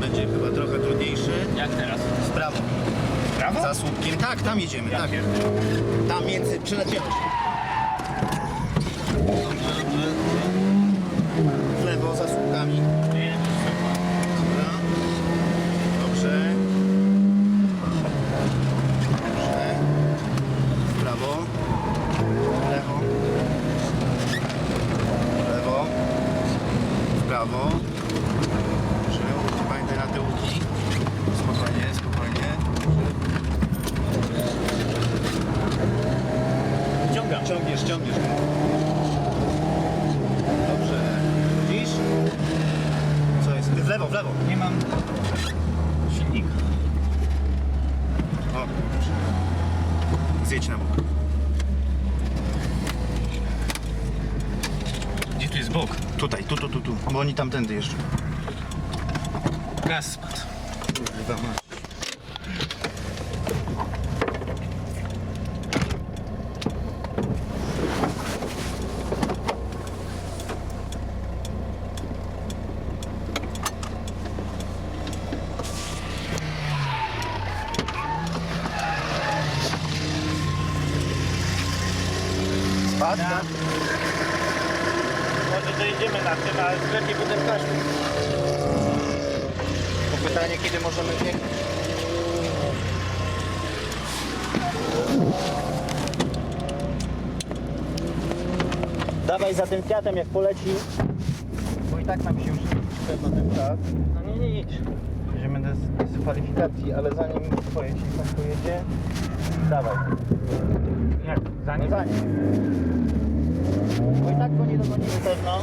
będzie chyba trochę trudniejszy. Jak teraz? W prawo. Prawo? Za słupkiem. Tak, tam jedziemy, tak. Tam między, dobrze. W lewo, za słupkami. Dobra. Dobrze. Dobrze. W prawo. W lewo. W lewo. W prawo. Ciągam. Ciągniesz, ciągniesz. Dobrze. Widzisz? Co jest? W lewo, w lewo. Nie mam silnika. O. Zjedź na bok. Gdzie tu jest bok? Tutaj, tu, tu, tu, tu. Bo oni tamtędy jeszcze. Gaz spadł. Kurwa mać. Spadł? Tak. Może dojedziemy na tym, ale lepiej potem. To pytanie, kiedy możemy biegać? Dawaj za tym kwiatem, jak poleci. Bo i tak nam się już pewno ten czas. No nie, nie, nie. Jedziemy do dyskwalifikacji, ale zanim twoje ci tam pojedzie, dawaj. Jak? Za No nim? zanim. Bo i tak go nie dogonimy pewno.